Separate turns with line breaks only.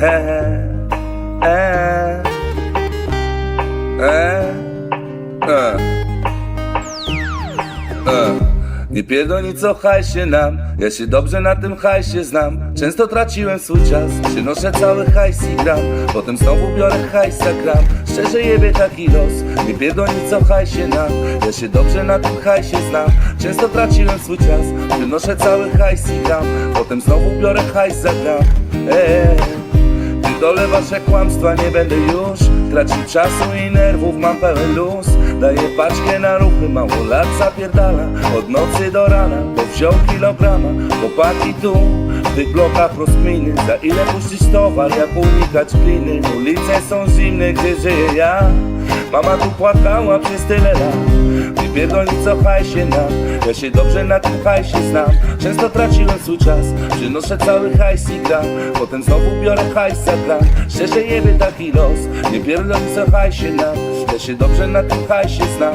he, e, e, e. Nie pierdolni co hajsie nam. Ja się dobrze na tym hajsie znam. Często traciłem swój czas. Przynoszę cały hajs i gram. Potem znowu biorę hajsa gram Szczerze jebie taki los. Nie pierdolni co hajsie nam. Ja się dobrze na tym hajsie znam. Często traciłem swój czas. Przynoszę cały hajs i gram. Potem znowu biorę hajs gram. Eee. Pierdolę wasze kłamstwa, nie będę już Tracił czasu i nerwów, mam pełen luz. Daję paczkę na ruchy, mało lat zapierdala Od nocy do rana, bo wziął kilograma. Chłopaki tu, w tych blokach rozkminy Za ile puścić towar, jak unikać gliny Ulice są zimne, gdzie żyję ja? Mama tu płakała przez tyle lat pierdolni co hajsie nam. Ja się dobrze na tym hajsie znam. Często traciłem swój czas Przynoszę cały hajs i gram Potem znowu biorę hajs za gram Szczerze jebie taki los Nie pierdolni co hajsie nam. Ja się dobrze na tym hajsie znam